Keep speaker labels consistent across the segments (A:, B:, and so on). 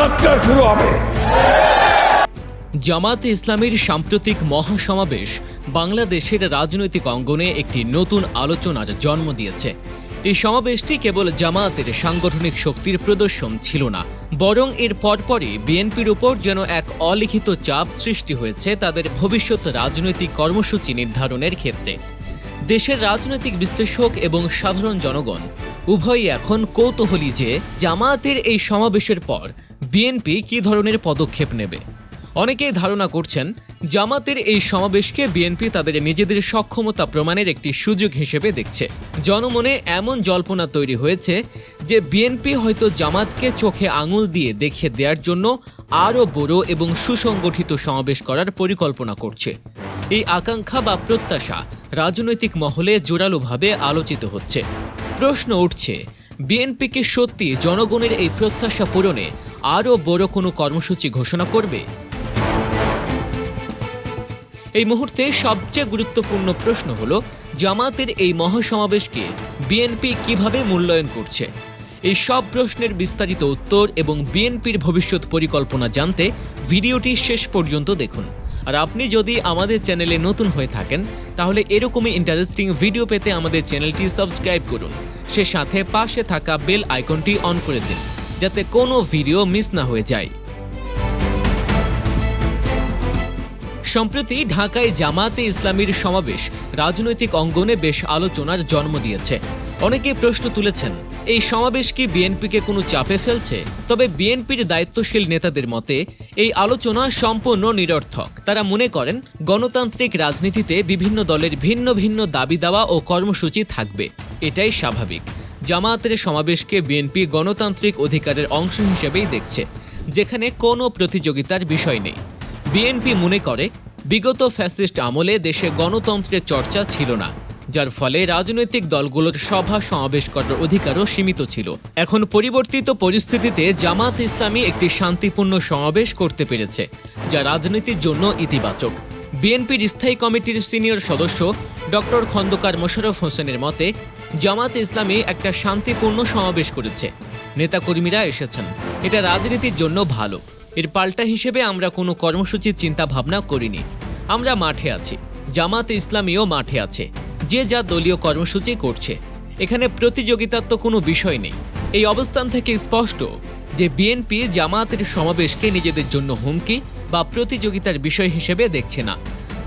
A: যাত্রা শুরু হবে জামাতে ইসলামীর সাম্প্রতিক মহাসমাবেশ বাংলাদেশের রাজনৈতিক অঙ্গনে একটি নতুন আলোচনার জন্ম দিয়েছে এই সমাবেশটি কেবল জামায়াতের সাংগঠনিক শক্তির প্রদর্শন ছিল না বরং এর পরপরই বিএনপির উপর যেন এক অলিখিত চাপ সৃষ্টি হয়েছে তাদের ভবিষ্যৎ রাজনৈতিক কর্মসূচি নির্ধারণের ক্ষেত্রে দেশের রাজনৈতিক বিশ্লেষক এবং সাধারণ জনগণ উভয়ই এখন কৌতূহলী যে জামায়াতের এই সমাবেশের পর বিএনপি কি ধরনের পদক্ষেপ নেবে অনেকেই ধারণা করছেন জামাতের এই সমাবেশকে বিএনপি তাদের নিজেদের সক্ষমতা প্রমাণের একটি সুযোগ হিসেবে দেখছে জনমনে এমন জল্পনা তৈরি হয়েছে যে বিএনপি হয়তো জামাতকে চোখে আঙুল দিয়ে দেখিয়ে দেওয়ার জন্য আরও বড় এবং সুসংগঠিত সমাবেশ করার পরিকল্পনা করছে এই আকাঙ্ক্ষা বা প্রত্যাশা রাজনৈতিক মহলে জোরালোভাবে আলোচিত হচ্ছে প্রশ্ন উঠছে বিএনপি কি সত্যি জনগণের এই প্রত্যাশা পূরণে আরও বড় কোনো কর্মসূচি ঘোষণা করবে এই মুহূর্তে সবচেয়ে গুরুত্বপূর্ণ প্রশ্ন হলো জামাতের এই মহাসমাবেশকে বিএনপি কিভাবে মূল্যায়ন করছে এই সব প্রশ্নের বিস্তারিত উত্তর এবং বিএনপির ভবিষ্যৎ পরিকল্পনা জানতে ভিডিওটি শেষ পর্যন্ত দেখুন আর আপনি যদি আমাদের চ্যানেলে নতুন হয়ে থাকেন তাহলে এরকমই ইন্টারেস্টিং ভিডিও পেতে আমাদের চ্যানেলটি সাবস্ক্রাইব করুন সে সাথে পাশে থাকা বেল আইকনটি অন করে দিন যাতে কোনো ভিডিও মিস না হয়ে যায় সম্প্রতি ঢাকায় জামাতে ইসলামীর সমাবেশ রাজনৈতিক অঙ্গনে বেশ আলোচনার জন্ম দিয়েছে অনেকে প্রশ্ন তুলেছেন এই সমাবেশ কি বিএনপিকে কোনো চাপে ফেলছে তবে বিএনপির দায়িত্বশীল নেতাদের মতে এই আলোচনা সম্পূর্ণ নিরর্থক তারা মনে করেন গণতান্ত্রিক রাজনীতিতে বিভিন্ন দলের ভিন্ন ভিন্ন দাবি দাওয়া ও কর্মসূচি থাকবে এটাই স্বাভাবিক জামায়াতের সমাবেশকে বিএনপি গণতান্ত্রিক অধিকারের অংশ হিসেবেই দেখছে যেখানে কোনো প্রতিযোগিতার বিষয় নেই বিএনপি মনে করে বিগত ফ্যাসিস্ট আমলে দেশে গণতন্ত্রের চর্চা ছিল না যার ফলে রাজনৈতিক দলগুলোর সভা সমাবেশ করার অধিকারও সীমিত ছিল এখন পরিবর্তিত পরিস্থিতিতে জামাত ইসলামী একটি শান্তিপূর্ণ সমাবেশ করতে পেরেছে যা রাজনীতির জন্য ইতিবাচক বিএনপির স্থায়ী কমিটির সিনিয়র সদস্য ডক্টর খন্দকার মোশাররফ হোসেনের মতে জামাত ইসলামে একটা শান্তিপূর্ণ সমাবেশ করেছে নেতা কর্মীরা এসেছেন এটা রাজনীতির জন্য ভালো এর পাল্টা হিসেবে আমরা কোনো কর্মসূচির চিন্তা ভাবনা করিনি আমরা মাঠে আছি জামাত ইসলামীও মাঠে আছে যে যা দলীয় কর্মসূচি করছে এখানে প্রতিযোগিতার তো কোনো বিষয় নেই এই অবস্থান থেকে স্পষ্ট যে বিএনপি জামাতের সমাবেশকে নিজেদের জন্য হুমকি বা প্রতিযোগিতার বিষয় হিসেবে দেখছে না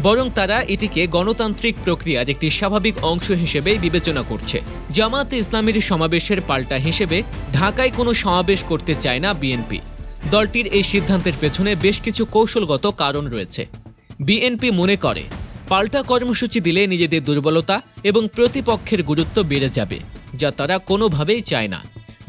A: বরং তারা এটিকে গণতান্ত্রিক প্রক্রিয়ার একটি স্বাভাবিক অংশ হিসেবে বিবেচনা করছে জামাত ইসলামের সমাবেশের পাল্টা হিসেবে ঢাকায় কোনো সমাবেশ করতে চায় না বিএনপি দলটির এই সিদ্ধান্তের পেছনে বেশ কিছু কৌশলগত কারণ রয়েছে বিএনপি মনে করে পাল্টা কর্মসূচি দিলে নিজেদের দুর্বলতা এবং প্রতিপক্ষের গুরুত্ব বেড়ে যাবে যা তারা কোনোভাবেই চায় না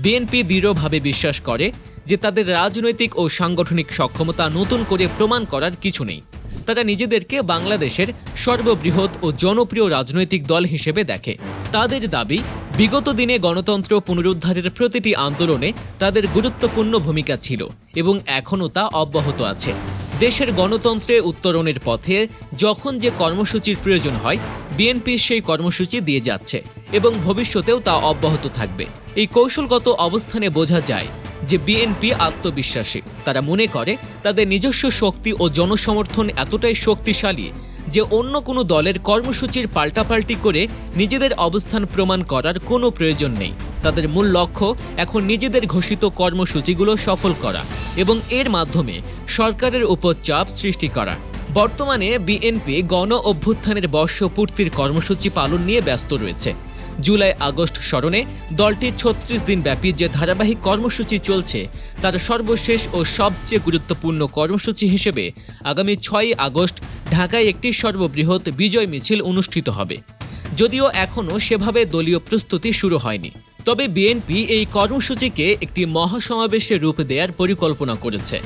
A: বিএনপি দৃঢ়ভাবে বিশ্বাস করে যে তাদের রাজনৈতিক ও সাংগঠনিক সক্ষমতা নতুন করে প্রমাণ করার কিছু নেই তারা নিজেদেরকে বাংলাদেশের সর্ববৃহৎ ও জনপ্রিয় রাজনৈতিক দল হিসেবে দেখে তাদের দাবি বিগত দিনে গণতন্ত্র পুনরুদ্ধারের প্রতিটি আন্দোলনে তাদের গুরুত্বপূর্ণ ভূমিকা ছিল এবং এখনও তা অব্যাহত আছে দেশের গণতন্ত্রে উত্তরণের পথে যখন যে কর্মসূচির প্রয়োজন হয় বিএনপি সেই কর্মসূচি দিয়ে যাচ্ছে এবং ভবিষ্যতেও তা অব্যাহত থাকবে এই কৌশলগত অবস্থানে বোঝা যায় যে বিএনপি আত্মবিশ্বাসী তারা মনে করে তাদের নিজস্ব শক্তি ও জনসমর্থন এতটাই শক্তিশালী যে অন্য কোনো দলের কর্মসূচির পাল্টাপাল্টি করে নিজেদের অবস্থান প্রমাণ করার কোনো প্রয়োজন নেই তাদের মূল লক্ষ্য এখন নিজেদের ঘোষিত কর্মসূচিগুলো সফল করা এবং এর মাধ্যমে সরকারের উপর চাপ সৃষ্টি করা বর্তমানে বিএনপি গণ অভ্যুত্থানের বর্ষপূর্তির কর্মসূচি পালন নিয়ে ব্যস্ত রয়েছে জুলাই আগস্ট স্মরণে দলটির ছত্রিশ দিন ব্যাপী যে ধারাবাহিক কর্মসূচি চলছে তার সর্বশেষ ও সবচেয়ে গুরুত্বপূর্ণ কর্মসূচি হিসেবে আগামী ছয়ই আগস্ট ঢাকায় একটি সর্ববৃহৎ বিজয় মিছিল অনুষ্ঠিত হবে যদিও এখনও সেভাবে দলীয় প্রস্তুতি শুরু হয়নি তবে বিএনপি এই কর্মসূচিকে একটি মহাসমাবেশে রূপ দেওয়ার পরিকল্পনা করেছে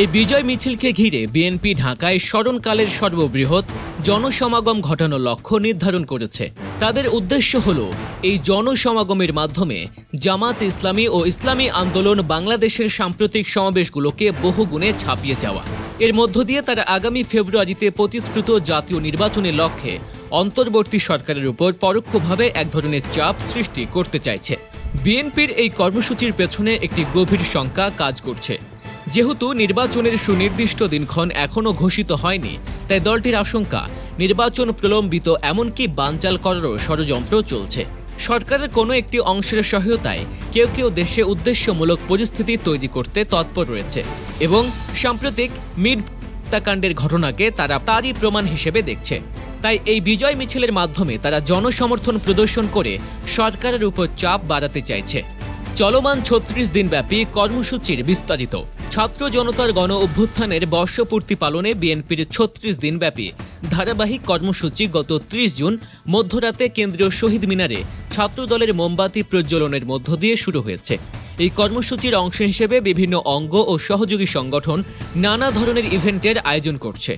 A: এই বিজয় মিছিলকে ঘিরে বিএনপি ঢাকায় স্মরণকালের সর্ববৃহৎ জনসমাগম ঘটানোর লক্ষ্য নির্ধারণ করেছে তাদের উদ্দেশ্য হল এই জনসমাগমের মাধ্যমে জামাত ইসলামী ও ইসলামী আন্দোলন বাংলাদেশের সাম্প্রতিক সমাবেশগুলোকে বহুগুণে ছাপিয়ে যাওয়া এর মধ্য দিয়ে তারা আগামী ফেব্রুয়ারিতে প্রতিশ্রুত জাতীয় নির্বাচনের লক্ষ্যে অন্তর্বর্তী সরকারের উপর পরোক্ষভাবে এক ধরনের চাপ সৃষ্টি করতে চাইছে বিএনপির এই কর্মসূচির পেছনে একটি গভীর শঙ্কা কাজ করছে যেহেতু নির্বাচনের সুনির্দিষ্ট দিনক্ষণ এখনও ঘোষিত হয়নি তাই দলটির আশঙ্কা নির্বাচন প্রলম্বিত এমনকি বানচাল করারও ষড়যন্ত্র চলছে সরকারের কোনো একটি অংশের সহায়তায় কেউ কেউ দেশে উদ্দেশ্যমূলক পরিস্থিতি তৈরি করতে তৎপর রয়েছে এবং সাম্প্রতিক মিড হত্যাকাণ্ডের ঘটনাকে তারা তারই প্রমাণ হিসেবে দেখছে তাই এই বিজয় মিছিলের মাধ্যমে তারা জনসমর্থন প্রদর্শন করে সরকারের উপর চাপ বাড়াতে চাইছে চলমান ছত্রিশ দিনব্যাপী কর্মসূচির বিস্তারিত ছাত্র জনতার গণ অভ্যুত্থানের বর্ষপূর্তি পালনে বিএনপির ছত্রিশ দিনব্যাপী ধারাবাহিক কর্মসূচি গত ত্রিশ জুন মধ্যরাতে কেন্দ্রীয় শহীদ মিনারে ছাত্র দলের মোমবাতি প্রজ্বলনের মধ্য দিয়ে শুরু হয়েছে এই কর্মসূচির অংশ হিসেবে বিভিন্ন অঙ্গ ও সহযোগী সংগঠন নানা ধরনের ইভেন্টের আয়োজন করছে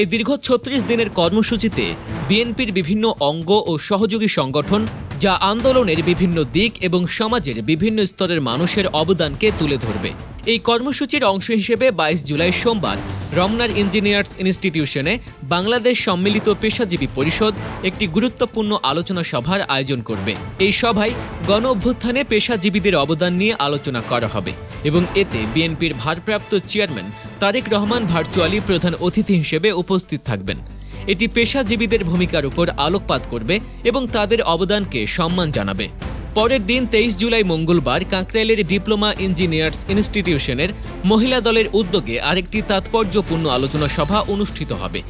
A: এই দীর্ঘ ছত্রিশ দিনের কর্মসূচিতে বিএনপির বিভিন্ন অঙ্গ ও সহযোগী সংগঠন যা আন্দোলনের বিভিন্ন দিক এবং সমাজের বিভিন্ন স্তরের মানুষের অবদানকে তুলে ধরবে এই কর্মসূচির অংশ হিসেবে বাইশ জুলাই সোমবার রমনার ইঞ্জিনিয়ার্স ইনস্টিটিউশনে বাংলাদেশ সম্মিলিত পেশাজীবী পরিষদ একটি গুরুত্বপূর্ণ আলোচনা সভার আয়োজন করবে এই সভায় গণ অভ্যুত্থানে পেশাজীবীদের অবদান নিয়ে আলোচনা করা হবে এবং এতে বিএনপির ভারপ্রাপ্ত চেয়ারম্যান তারেক রহমান ভার্চুয়ালি প্রধান অতিথি হিসেবে উপস্থিত থাকবেন এটি পেশাজীবীদের ভূমিকার উপর আলোকপাত করবে এবং তাদের অবদানকে সম্মান জানাবে পরের দিন তেইশ জুলাই মঙ্গলবার কাঁকরাইলের ডিপ্লোমা ইঞ্জিনিয়ার্স ইনস্টিটিউশনের মহিলা দলের উদ্যোগে আরেকটি তাৎপর্যপূর্ণ আলোচনা সভা অনুষ্ঠিত হবে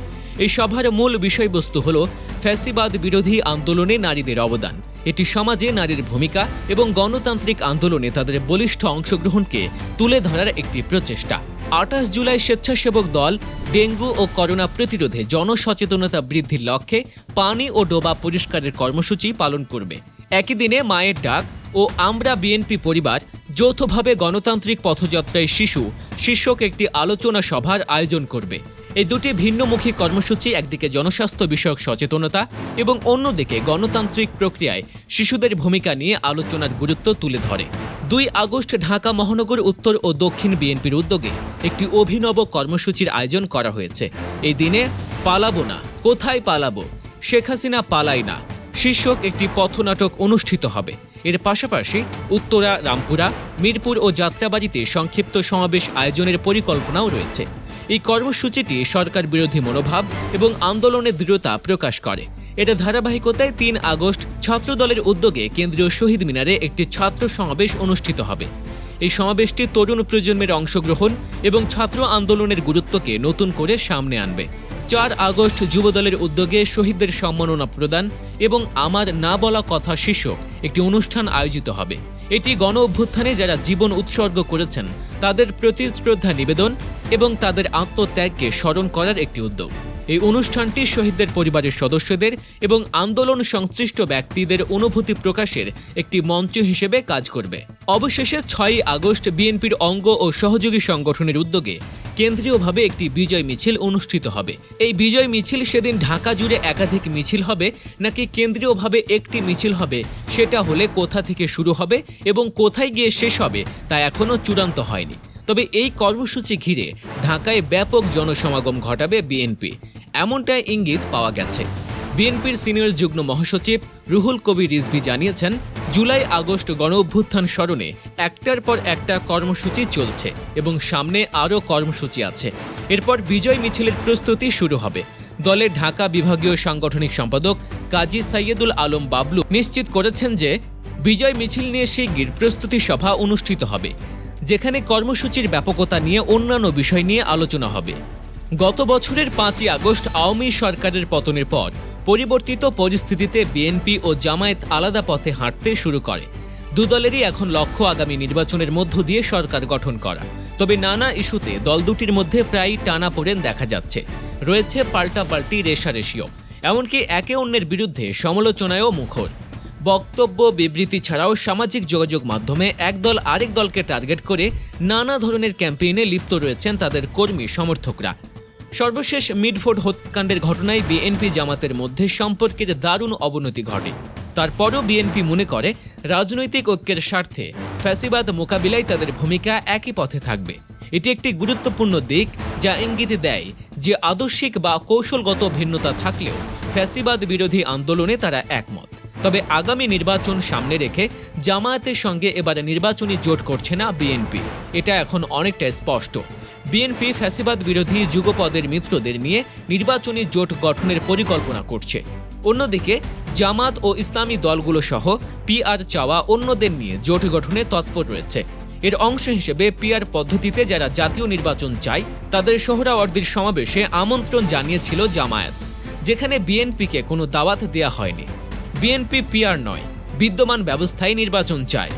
A: এই সভার মূল বিষয়বস্তু হল ফ্যাসিবাদ বিরোধী আন্দোলনে নারীদের অবদান এটি সমাজে নারীর ভূমিকা এবং গণতান্ত্রিক আন্দোলনে তাদের বলিষ্ঠ অংশগ্রহণকে তুলে ধরার একটি প্রচেষ্টা আটাশ জুলাই স্বেচ্ছাসেবক দল ডেঙ্গু ও করোনা প্রতিরোধে জনসচেতনতা বৃদ্ধির লক্ষ্যে পানি ও ডোবা পরিষ্কারের কর্মসূচি পালন করবে একই দিনে মায়ের ডাক ও আমরা বিএনপি পরিবার যৌথভাবে গণতান্ত্রিক পথযাত্রায় শিশু শীর্ষক একটি আলোচনা সভার আয়োজন করবে এই দুটি ভিন্নমুখী কর্মসূচি একদিকে জনস্বাস্থ্য বিষয়ক সচেতনতা এবং অন্যদিকে গণতান্ত্রিক প্রক্রিয়ায় শিশুদের ভূমিকা নিয়ে আলোচনার গুরুত্ব তুলে ধরে দুই আগস্ট ঢাকা মহানগর উত্তর ও দক্ষিণ বিএনপির উদ্যোগে একটি অভিনব কর্মসূচির আয়োজন করা হয়েছে এই দিনে পালাবো না কোথায় পালাবো শেখ হাসিনা পালাই না শীর্ষক একটি পথনাটক অনুষ্ঠিত হবে এর পাশাপাশি উত্তরা রামপুরা মিরপুর ও যাত্রাবাড়িতে সংক্ষিপ্ত সমাবেশ আয়োজনের পরিকল্পনাও রয়েছে এই কর্মসূচিটি সরকার বিরোধী মনোভাব এবং আন্দোলনের দৃঢ়তা প্রকাশ করে এটা ধারাবাহিকতায় তিন আগস্ট ছাত্র দলের উদ্যোগে কেন্দ্রীয় শহীদ মিনারে একটি ছাত্র সমাবেশ অনুষ্ঠিত হবে এই সমাবেশটি তরুণ প্রজন্মের অংশগ্রহণ এবং ছাত্র আন্দোলনের গুরুত্বকে নতুন করে সামনে আনবে চার আগস্ট যুবদলের উদ্যোগে শহীদদের সম্মাননা প্রদান এবং আমার না বলা কথা শীর্ষক একটি অনুষ্ঠান আয়োজিত হবে এটি গণ অভ্যুত্থানে যারা জীবন উৎসর্গ করেছেন তাদের প্রতি শ্রদ্ধা নিবেদন এবং তাদের আত্মত্যাগকে স্মরণ করার একটি উদ্যোগ এই অনুষ্ঠানটি শহীদদের পরিবারের সদস্যদের এবং আন্দোলন সংশ্লিষ্ট ব্যক্তিদের অনুভূতি প্রকাশের একটি মঞ্চ হিসেবে কাজ করবে অবশেষে ছয়ই আগস্ট বিএনপির অঙ্গ ও সহযোগী সংগঠনের উদ্যোগে কেন্দ্রীয়ভাবে একটি বিজয় মিছিল অনুষ্ঠিত হবে এই বিজয় মিছিল সেদিন ঢাকা জুড়ে একাধিক মিছিল হবে নাকি কেন্দ্রীয়ভাবে একটি মিছিল হবে সেটা হলে কোথা থেকে শুরু হবে এবং কোথায় গিয়ে শেষ হবে তা এখনও চূড়ান্ত হয়নি তবে এই কর্মসূচি ঘিরে ঢাকায় ব্যাপক জনসমাগম ঘটাবে বিএনপি এমনটাই ইঙ্গিত পাওয়া গেছে বিএনপির সিনিয়র যুগ্ম মহাসচিব রুহুল কবির রিজভি জানিয়েছেন জুলাই আগস্ট গণ অভ্যুত্থান স্মরণে একটার পর একটা কর্মসূচি চলছে এবং সামনে আরও কর্মসূচি আছে এরপর বিজয় মিছিলের প্রস্তুতি শুরু হবে দলের ঢাকা বিভাগীয় সাংগঠনিক সম্পাদক কাজী সাইয়েদুল আলম বাবলু নিশ্চিত করেছেন যে বিজয় মিছিল নিয়ে শিগগির প্রস্তুতি সভা অনুষ্ঠিত হবে যেখানে কর্মসূচির ব্যাপকতা নিয়ে অন্যান্য বিষয় নিয়ে আলোচনা হবে গত বছরের পাঁচই আগস্ট আওয়ামী সরকারের পতনের পর পরিবর্তিত পরিস্থিতিতে বিএনপি ও জামায়াত আলাদা পথে হাঁটতে শুরু করে দুদলেরই এখন লক্ষ্য আগামী নির্বাচনের মধ্য দিয়ে সরকার গঠন করা তবে নানা ইস্যুতে দল দুটির মধ্যে প্রায় টানা পড়েন দেখা যাচ্ছে রয়েছে পাল্টাপাল্টি রেশারেশিও এমনকি একে অন্যের বিরুদ্ধে সমালোচনায়ও মুখর বক্তব্য বিবৃতি ছাড়াও সামাজিক যোগাযোগ মাধ্যমে একদল আরেক দলকে টার্গেট করে নানা ধরনের ক্যাম্পেইনে লিপ্ত রয়েছেন তাদের কর্মী সমর্থকরা সর্বশেষ মিডফোর্ড হত্যাকাণ্ডের ঘটনায় বিএনপি জামাতের মধ্যে সম্পর্কের দারুণ অবনতি ঘটে তারপরও বিএনপি মনে করে রাজনৈতিক ঐক্যের স্বার্থে ফ্যাসিবাদ মোকাবিলায় তাদের ভূমিকা একই পথে থাকবে এটি একটি গুরুত্বপূর্ণ দিক যা ইঙ্গিত দেয় যে আদর্শিক বা কৌশলগত ভিন্নতা থাকলেও ফ্যাসিবাদ বিরোধী আন্দোলনে তারা একমত তবে আগামী নির্বাচন সামনে রেখে জামায়াতের সঙ্গে এবার নির্বাচনী জোট করছে না বিএনপি এটা এখন অনেকটা স্পষ্ট বিএনপি ফ্যাসিবাদ বিরোধী যুগপদের মিত্রদের নিয়ে নির্বাচনী জোট গঠনের পরিকল্পনা করছে অন্যদিকে জামাত ও ইসলামী দলগুলো সহ পিআর চাওয়া অন্যদের নিয়ে জোট গঠনে তৎপর রয়েছে এর অংশ হিসেবে পিআর পদ্ধতিতে যারা জাতীয় নির্বাচন চায় তাদের সোহরাওয়ার্দির সমাবেশে আমন্ত্রণ জানিয়েছিল জামায়াত যেখানে বিএনপিকে কোনো দাওয়াত দেয়া হয়নি বিএনপি পিআর নয় বিদ্যমান ব্যবস্থায় নির্বাচন চায়